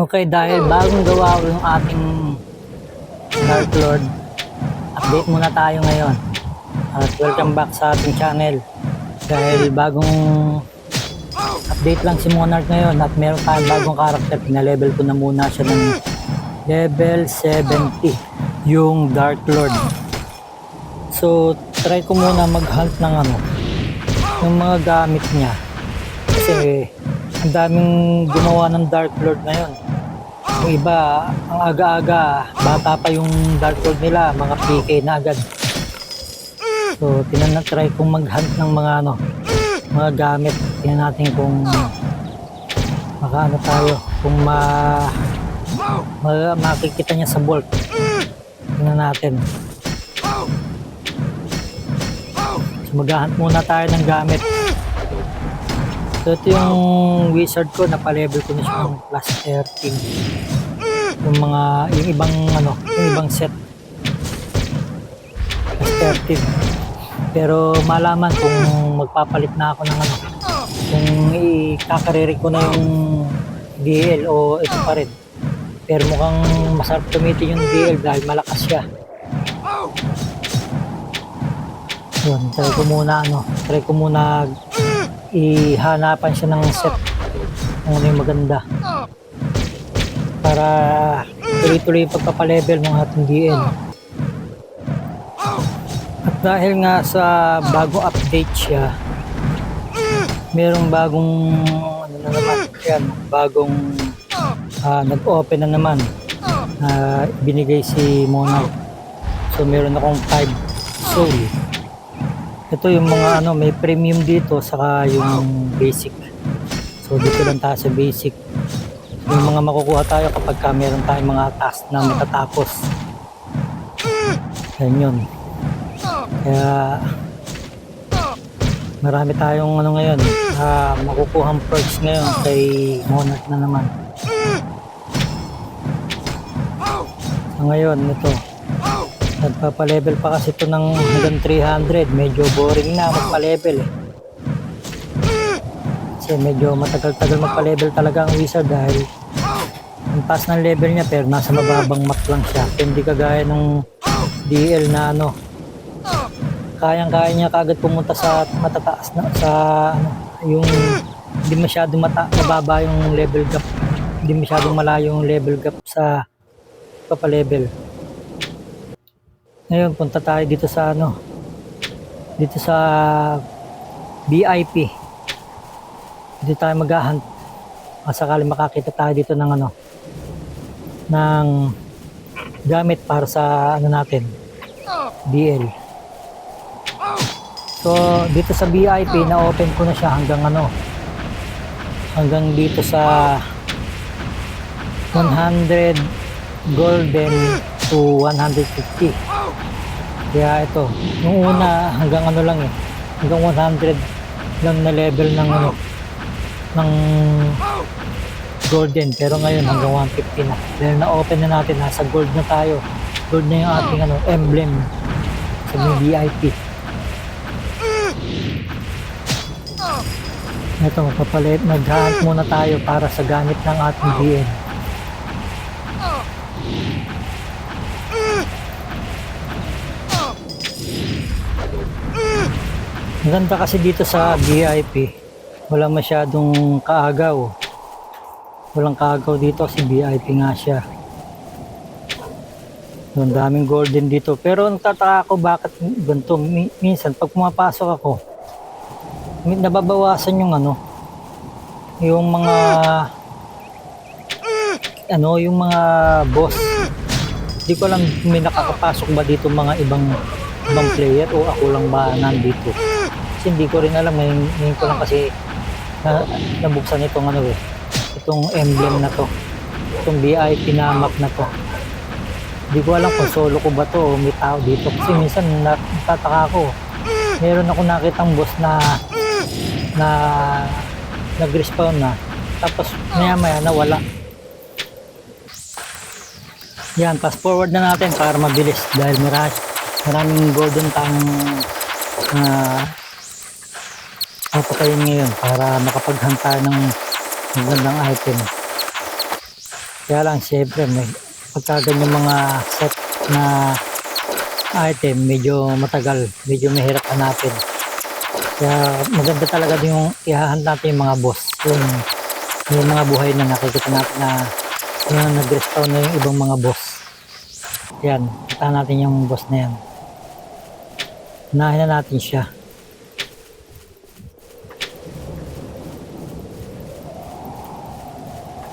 Okay, dahil bagong gawa yung ating Dark Lord, update muna tayo ngayon. At welcome back sa ating channel. Dahil bagong update lang si Monarch ngayon at meron tayong bagong karakter. Pina-level ko na muna siya ng level 70, yung Dark Lord. So, try ko muna mag-hunt ng ano, yung mga gamit niya. Kasi, ang daming gumawa ng Dark Lord ngayon. Yung iba, ang aga-aga, bata pa yung Dark Lord nila, mga PK na agad. So, tinanatry kong mag-hunt ng mga ano, mga gamit. Tingnan natin kung makaano tayo, kung ma, ma makikita niya sa bulk. Tingnan natin. So, mag-hunt muna tayo ng gamit. So, ito yung wizard ko, napalevel ko na siya ng plus 13. Yung mga, yung ibang ano, yung ibang set. Plus 13. Pero malaman kung magpapalit na ako ng ano, kung ikakariri ko na yung DL o ito pa rin. Pero mukhang masarap gamitin yung DL dahil malakas siya. Yun, try ko muna ano, try ko muna ihanapan siya ng set ano yung maganda para tuloy-tuloy pagpapalevel ng ating DL. At dahil nga sa bagong update siya, merong bagong ano na naman yan, bagong ah, nag-open na naman na binigay si Monarch. So meron akong 5 soul. Ito yung mga ano, may premium dito saka yung basic. So dito lang tayo sa basic. Yung mga makukuha tayo kapag ka meron tayong mga task na matatapos. Yan yun. Kaya marami tayong ano ngayon, ah, makukuhang perks ngayon kay Monarch na naman. So ngayon, ito. Nagpapa-level pa kasi ito ng hanggang 300. Medyo boring na magpa-level eh. Kasi medyo matagal-tagal magpa-level talaga ang wizard dahil ang taas ng level niya pero nasa mababang map lang siya. Hindi kagaya ng DL na ano. Kayang-kaya niya kagad pumunta sa matataas na sa ano, yung hindi masyadong mata, mababa yung level gap. Hindi masyadong malayo yung level gap sa papa-level. Ngayon, punta tayo dito sa ano, dito sa VIP. Dito tayo mag-hunt. Masakali makakita tayo dito ng ano, ng gamit para sa ano natin, DL. So, dito sa VIP, na-open ko na siya hanggang ano, hanggang dito sa 100 golden to 150. Kaya ito, nung una hanggang ano lang eh, hanggang 100 lang na level ng ano, ng golden. Pero ngayon hanggang 150 na. Dahil na-open na natin, nasa gold na tayo. Gold na yung ating ano, emblem sa may VIP. Ito, magpapalit, mag-hunt muna tayo para sa gamit ng ating DN. Maganda kasi dito sa VIP, wala masyadong kaagaw. Walang kaagaw dito kasi VIP nga siya. Ang daming golden dito. Pero nagtataka ako bakit ganito. Mi- Minsan pag pumapasok ako, nababawasan yung ano, yung mga ano, yung mga boss. Hindi ko alam may nakakapasok ba dito mga ibang ibang player o ako lang ba nandito. Kasi hindi ko rin alam. Ngayon, ngayon ko lang kasi na, nabuksan itong ano eh. Itong emblem na to. Itong VIP na map na to. Hindi ko alam kung solo ko ba to o may tao dito. Kasi minsan na- natataka ako. Meron ako nakitang boss na na nag-respawn na. Tapos maya maya nawala. Yan, fast forward na natin para mabilis dahil marami, maraming golden tang na papatayin ngayon para makapaghanta ng magandang item. Kaya lang, syempre, may pagka ganyan mga set na item, medyo matagal, medyo mahirap hanapin. Kaya maganda talaga din yung ihahan natin yung mga boss. Yung, yung mga buhay na nakikita natin na yung nag-respawn na yung ibang mga boss. Yan, kita natin yung boss na yan. Unahin na natin siya.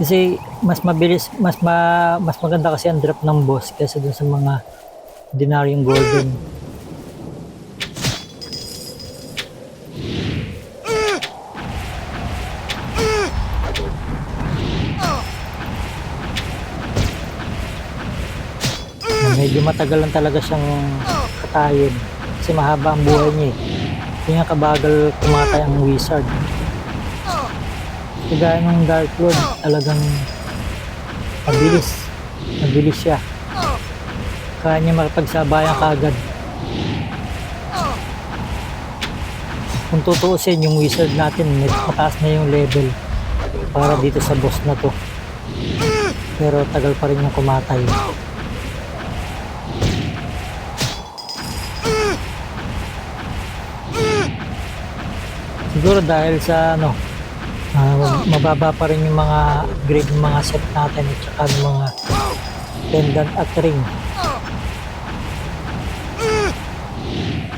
Kasi mas mabilis, mas ma, mas maganda kasi ang drop ng boss kaysa dun sa mga ordinaryong golden. Medyo matagal lang talaga siyang katayin kasi mahaba ang buhay niya eh. Kaya kabagal kumatay ang wizard. Kagaya ng Dark Lord, talagang mabilis. Mabilis siya. Kaya niya makapagsabayan kaagad. Kung tutuusin yung wizard natin, mataas na yung level para dito sa boss na to. Pero tagal pa rin yung kumatay. Siguro dahil sa ano, ah, mababa pa rin yung mga grade ng mga set natin at saka ng mga pendant at ring.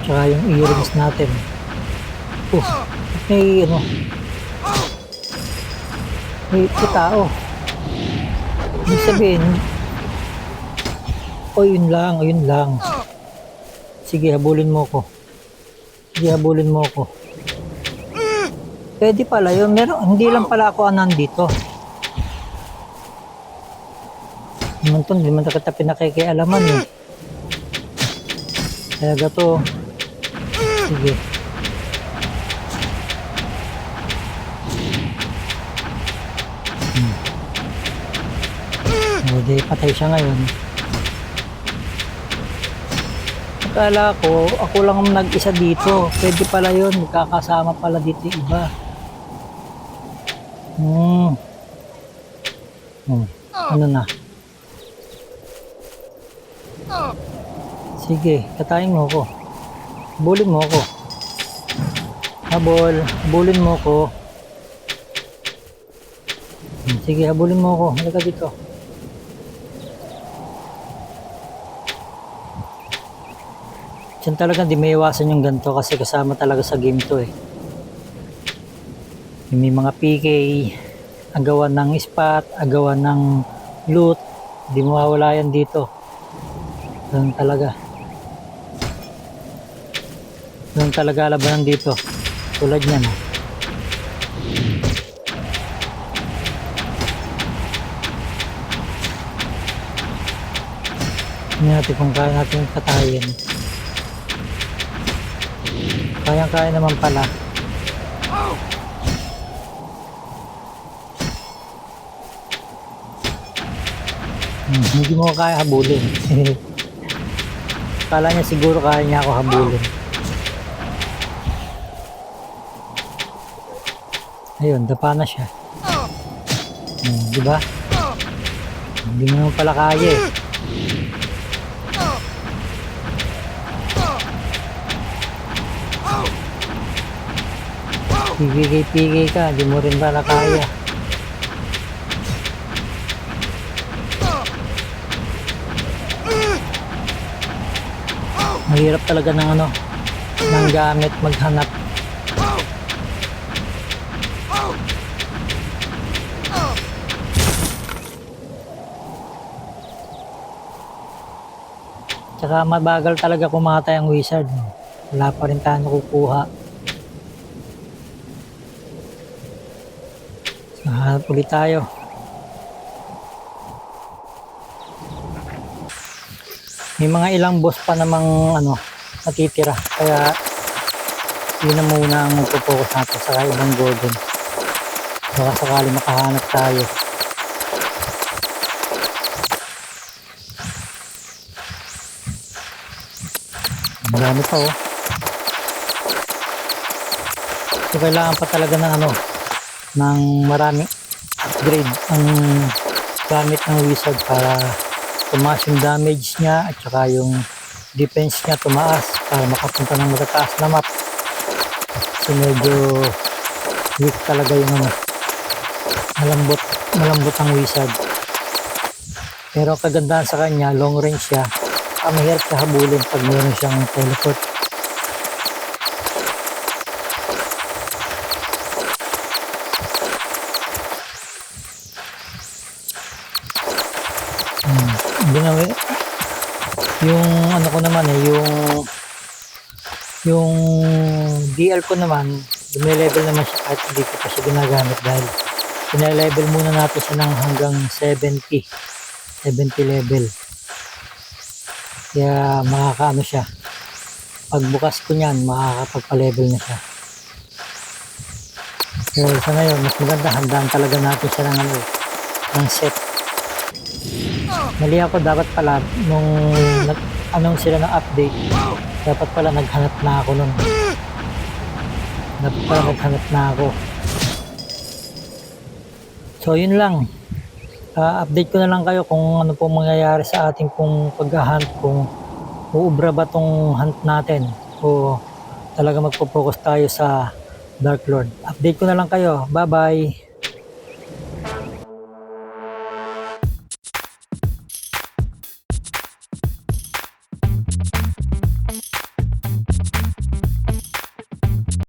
Tsaka yung earrings natin. Oh, may ano, may, tao. Ibig sabihin, o yun lang, o yun lang. Sige, habulin mo ko. Sige, habulin mo ko. Pwede pala yun. Meron, hindi lang pala ako nandito. Naman to, hindi man kita pinakikialaman eh. Kaya gato. Sige. Hmm. Hindi, patay siya ngayon. Akala ko, ako lang ang nag-isa dito. Pwede pala yun. Magkakasama pala dito iba. Hmm. Hmm. Ano na? Sige, katayin mo ko. Bulin mo ko. Habol, bulin mo ko. Hmm, Sige, habulin mo ko. Halika dito. Diyan talaga di may iwasan yung ganito kasi kasama talaga sa game to eh. May mga PK, agawan ng spot, agawan ng loot, di mawawala yan dito. Ganun talaga. Ganun talaga labanan dito. Tulad niyan. oh. Tingnan natin kung kaya natin katayin. Kayang-kaya naman pala. Hmm, hindi mo kaya habulin. Kala niya siguro kaya niya ako habulin. Ayun, dapa na siya. Hmm, di ba? Hindi mo naman pala kaya eh. Pigay-pigay ka, di mo rin pala kaya. Mahirap talaga ng ano, ng gamit maghanap. Tsaka mabagal talaga kumatay ang wizard. Wala pa rin tayo nakukuha. Hanap ulit tayo. May mga ilang boss pa namang ano, natitira. Kaya yun na muna ang magpo-focus natin sa ibang golden. Baka sakali makahanap tayo. Marami pa oh. So kailangan pa talaga ng ano, ng maraming upgrade ang gamit ng wizard para tumaas yung damage niya at saka yung defense niya tumaas para makapunta ng matataas na map. So medyo weak talaga yung ano, malambot, malambot ang wizard. Pero ang kagandahan sa kanya, long range siya, ah, mahirap siya habulin pag meron siyang teleport. Yung ano ko naman eh, yung yung DL ko naman, level naman siya kahit hindi ko pa siya ginagamit dahil pinalevel muna natin siya ng hanggang 70 70 level. Kaya makakaano siya pagbukas ko niyan makakapagpa-level na siya. Pero sa ngayon mas maganda handaan talaga natin siya ng ano ng set mali ako dapat pala nung anong sila ng update dapat pala naghanap na ako nun dapat pala naghanap na ako so yun lang Ah, update ko na lang kayo kung ano pong mangyayari sa ating pong pag-hunt kung uubra ba tong hunt natin o talaga magpo-focus tayo sa Dark Lord. Update ko na lang kayo. Bye-bye!